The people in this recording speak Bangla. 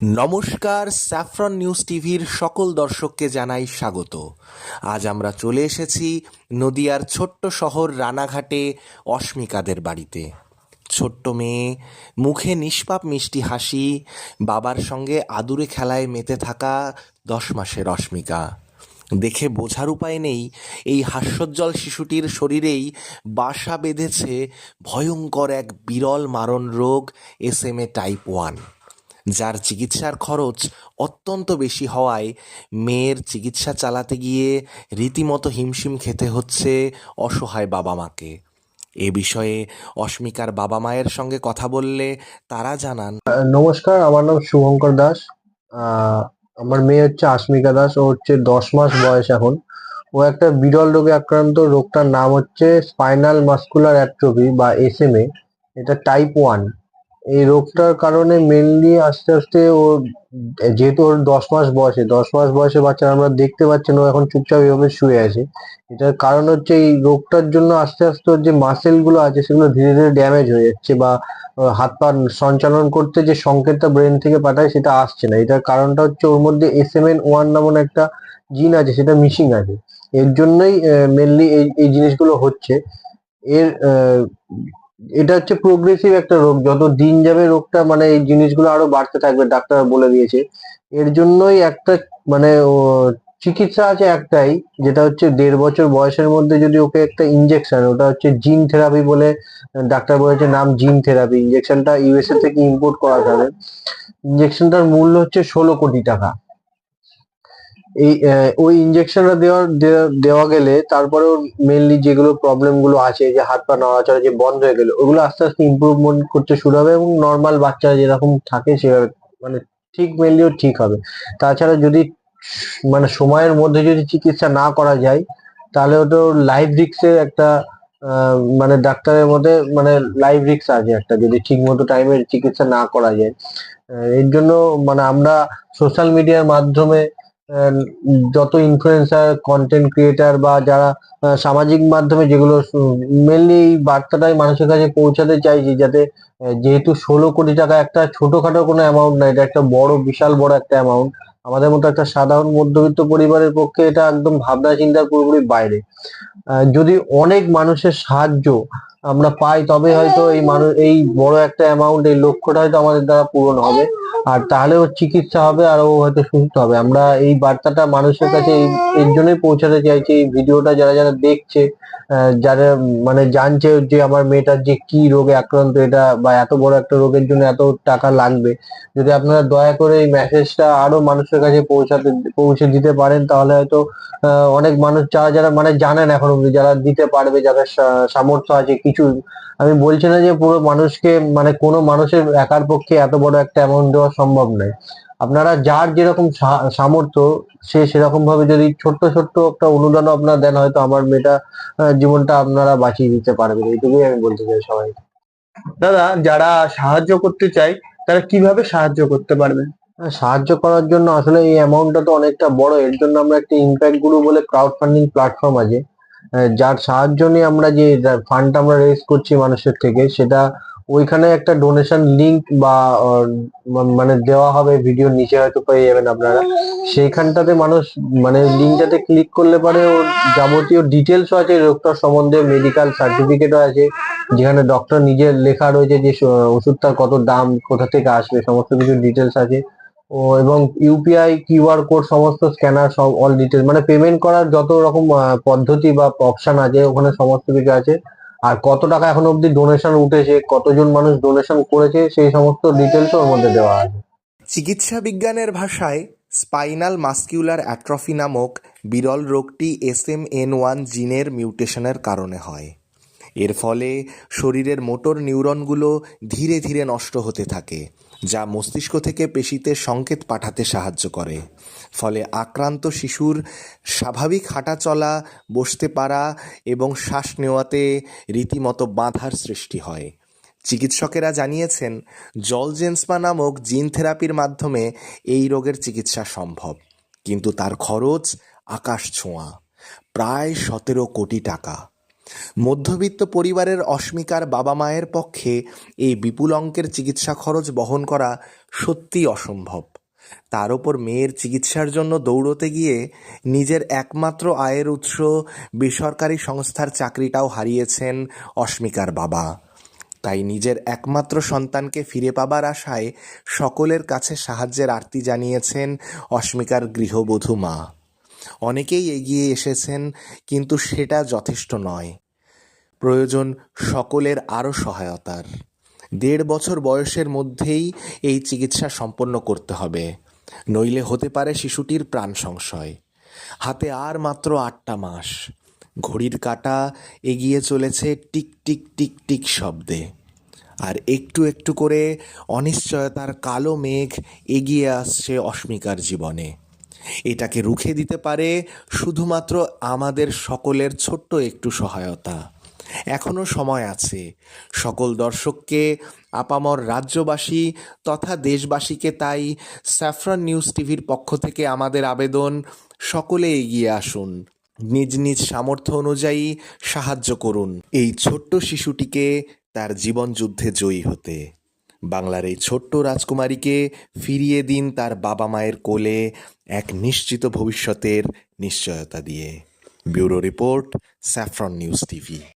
নমস্কার, স্যাফরন নিউজ টিভির সকল দর্শককে জানাই স্বাগত। আজ আমরা চলে এসেছি নদিয়ার ছোট্ট শহর রানাঘাটে অস্মিকাদের বাড়িতে। ছোট্ট মেয়ে, মুখে নিষ্পাপ মিষ্টি হাসি, বাবার সঙ্গে আদুরে খেলায় মেতে থাকা দশ মাসের অস্মিকা দেখে বোঝার উপায় নেই, এই হাস্যোজ্জ্বল শিশুটির শরীরেই বাসা বেঁধেছে ভয়ঙ্কর এক বিরল মারণ রোগ, S M A type one. যার চিকিৎসার খরচ অত্যন্ত বেশি হওয়ায় মেয়ের চিকিৎসা চালাতে গিয়ে রীতিমতো হিমশিম খেতে হচ্ছে অসহায় বাবা মাকে। এ বিষয়ে অস্মিকার বাবা মায়ের সঙ্গে কথা বললে তারা জানান, নমস্কার, আমার নাম শুভঙ্কর দাস। আমার মেয়ে হচ্ছে আস্মিকা দাস, ও হচ্ছে দশ মাস বয়স এখন। ও একটা বিরল রোগে আক্রান্ত, রোগটার নাম হচ্ছে স্পাইনাল মাস্কুলার অ্যাট্রোফি বা এসএমএ এটা টাইপ ওয়ান। এই রোগটার কারণে মেনলি আস্তে আস্তে ও, যেহেতু ওর দশ মাস বয়সে দশ মাস বয়সে বাচ্চারা আমরা দেখতে পাচ্ছেন ও এখন চুপচাপ এভাবে শুয়ে আছে। এটার কারণ হচ্ছে এই রোগটার জন্য আস্তে আস্তে ওর যে মাসেলগুলো আছে, সেগুলো ধীরে ধীরে ড্যামেজ হয়ে যাচ্ছে বা হাত পা সঞ্চালন করতে যে সংকেতটা ব্রেন থেকে পাঠায়, সেটা আসছে না। এটার কারণটা হচ্ছে ওর মধ্যে এস এম এন ওয়ান নামন একটা জিন আছে, সেটা মিসিং আছে। এর জন্যই মেনলি এই এই জিনিসগুলো হচ্ছে। এর এটা হচ্ছে প্রোগ্রেসিভ একটা রোগ। যত দিন যাবে রোগটা মানে এই জিনিসগুলো আরও বাড়তে থাকবে, ডাক্তার বলে দিয়েছে। এর জন্যই একটা মানে চিকিৎসা আছে একটাই, যেটা হচ্ছে দেড় বছর বয়সের মধ্যে যদি ওকে একটা ইঞ্জেকশন ওটা হচ্ছে জিন থেরাপি বলে ডাক্তার বলেছে, নাম জিন থেরাপি ইঞ্জেকশনটা ইউএসএ থেকে ইম্পোর্ট করা যাবে। ইঞ্জেকশনটার মূল্য হচ্ছে ষোলো কোটি টাকা। এই ওই ইনজেকশনটা দেওয়ার, দেওয়া- গেলে তারপরে ওর মেনলি যেগুলো প্রবলেমগুলো আছে, যে হাত পা নড়াচড়া যে বন্ধ হয়ে গেলো, ওগুলো আস্তে আস্তে ইমপ্রুভমেন্ট করতে শুরু হবে এবং নর্মাল বাচ্চারা যেরকম থাকে সেভাবে মানে ঠিক মেনলি ও ঠিক হবে। তাছাড়া যদি মানে সময়ের মধ্যে যদি চিকিৎসা না করা যায়, তাহলে ওটা লাইফ রিস্কের একটা মানে ডাক্তারের মধ্যে মানে লাইফ রিস্ক আছে একটা, যদি ঠিক মতো টাইমে চিকিৎসা না করা যায়। এর জন্য মানে আমরা সোশ্যাল মিডিয়ার মাধ্যমে যত ইনফ্লুয়েন্সার কন্টেন্ট ক্রিয়েটার বা যারা সামাজিক মাধ্যমে যেগুলো মেনলি এই বার্তাটাই মানুষের কাছে পৌঁছাতে চাইছি যাতে যেহেতু ষোলো কোটি টাকা একটা ছোটখাটো কোনো অ্যামাউন্ট না, এটা একটা বড়, বিশাল বড় একটা অ্যামাউন্ট আমাদের মতো একটা সাধারণ মধ্যবিত্ত পরিবারের পক্ষে এটা একদম ভাবনা চিন্তার পুরোপুরি বাইরে। যদি অনেক মানুষের সাহায্য আমরা পাই, তবে হয়তো এই মানুষ, এই বড় একটা অ্যামাউন্ট এই লক্ষ্যটা হয়তো আমাদের দ্বারা পূরণ হবে। আর তাহলে ওর চিকিৎসা হবে, আর ও হয়তো সুস্থ হবে। আমরা এই বার্তাটা মানুষের কাছে এর জন্যই পৌঁছাতে চাইছি। এই ভিডিওটা যারা যারা দেখছে যারা মানে জানছে যে আমার মেয়েটার যে কি রোগে আক্রান্ত এটা, বা এত বড় একটা রোগের জন্য এত টাকা লাগবে, যদি আপনারা দয়া করে এই মেসেজটা আরও মানুষের কাছে পৌঁছাতে, পৌঁছে দিতে পারেন, তাহলে হয়তো অনেক মানুষ যারা যারা মানে জানেন এখন যারা দিতে পারবে, যাদের সামর্থ্য আছে কিছু আমি বলছি না যে পুরো মানুষকে মানে কোনো মানুষের একার পক্ষে এত বড় একটা অ্যামাউন্ট দেওয়া সম্ভব নয়। আপনারা যার যেরকম সামর্থ্য সে সেরকম ভাবে যদি ছোট্ট ছোট্ট একটা অনুদান আপনারা দেন হয়তো আমার মেয়েটা জীবনটা আপনারা বাঁচিয়ে দিতে পারবেন। এইটুকুই আমি বলতে চাই সবাই দাদা যারা সাহায্য করতে চায় তারা কীভাবে সাহায্য করতে পারবে? হ্যাঁ, সাহায্য করার জন্য আসলে এই অ্যামাউন্টটা তো অনেকটা বড়। এর জন্য আমরা একটা ইম্প্যাক্ট গ্রুপ বলে ক্রাউড ফান্ডিং প্ল্যাটফর্ম আছে। যার সাহায্য নিয়ে আমরা যে ফান্ডটা আমরা রেজ করছি মানুষের থেকে, সেটা ওইখানে একটা ডোনেশন লিংক বা মানে দেওয়া হবে ভিডিওর নিচে হয়তো পেয়ে যাবেন আপনারা। সেইখানটাতে মানুষ মানে লিঙ্কটাতে ক্লিক করলে পরে, ওর যাবতীয় ডিটেলসও আছে রোগটার সম্বন্ধে মেডিকেল সার্টিফিকেটও আছে, যেখানে ডক্টর নিজের লেখা রয়েছে যে ওষুধটার কত দাম, কোথা থেকে আসবে, সমস্ত কিছু ডিটেলস আছে। ও, এবং ইউপিআই কিউআর কোড সমস্ত স্ক্যানার সব অল ডিটেল মানে পেমেন্ট করার যত রকম পদ্ধতি বা অপশন আছে, ওখানে সমস্ত কিছু আছে। আর কত টাকা এখন অবধি ডোনেশন উঠেছে, কতজন মানুষ ডোনেশন করেছে, সেই সমস্ত ডিটেলস ওর মধ্যে দেওয়া আছে। চিকিৎসা বিজ্ঞানের ভাষায় স্পাইনাল মাস্কিউলার অ্যাট্রফি নামক বিরল রোগটি এস এম এন ওয়ান জিনের মিউটেশনের কারণে হয়। এর ফলে শরীরের মোটর নিউরনগুলো ধীরে ধীরে নষ্ট হতে থাকে। যা মস্তিষ্ক থেকে পেশিতে সংকেত পাঠাতে সাহায্য করে। ফলে আক্রান্ত শিশুর স্বাভাবিক হাঁটা চলা বসতে পারা এবং শ্বাস নেওয়াতে রীতিমতো বাধার সৃষ্টি হয়। চিকিৎসকেরা জানিয়েছেন জলজেন্সমা নামক জিন থেরাপির মাধ্যমে এই রোগের চিকিৎসা সম্ভব। কিন্তু তার খরচ আকাশ ছোঁয়া, প্রায় সতেরো কোটি টাকা। মধ্যবিত্ত পরিবারের অস্মিকার বাবা মায়ের পক্ষে এই বিপুল অঙ্কের চিকিৎসা খরচ বহন করা সত্যিই অসম্ভব। তার ওপর মেয়ের চিকিৎসার জন্য দৌড়তে গিয়ে নিজের একমাত্র আয়ের উৎস বেসরকারি সংস্থার চাকরিটাও হারিয়েছেন অস্মিকার বাবা। তাই নিজের একমাত্র সন্তানকে ফিরে পাবার আশায় সকলের কাছে সাহায্যের আর্তি জানিয়েছেন অস্মিকার গৃহবধূ মা। অনেকেই এগিয়ে এসেছেন, কিন্তু সেটা যথেষ্ট নয়। প্রয়োজন সকলের আরও সহায়তার। দেড় বছর বয়সের মধ্যেই এই চিকিৎসা সম্পন্ন করতে হবে, নইলে হতে পারে শিশুটির প্রাণ সংশয়। হাতে আর মাত্র আটটা মাস। ঘড়ির কাঁটা এগিয়ে চলেছে টিক টিক টিক টিক শব্দে। আর একটু একটু করে অনিশ্চয়তার কালো মেঘ এগিয়ে আসছে অস্মিকার জীবনে। এটাকে রুখে দিতে পারে শুধুমাত্র আমাদের সকলের ছোট্ট একটু সহায়তা। এখনও সময় আছে। সকল দর্শককে, আপামর রাজ্যবাসী তথা দেশবাসীকে তাই স্যাফরন নিউজ টিভির পক্ষ থেকে আমাদের আবেদন, সকলে এগিয়ে আসুন। নিজ নিজ সামর্থ্য অনুযায়ী সাহায্য করুন। এই ছোট্ট শিশুটিকে তার জীবন যুদ্ধে জয়ী হতে। বাংলার এই ছোট্ট রাজকুমারীকে ফিরিয়ে দিন তার বাবা মায়ের কোলে এক নিশ্চিত ভবিষ্যতের নিশ্চয়তা দিয়ে। Bureau report, saffron news TV.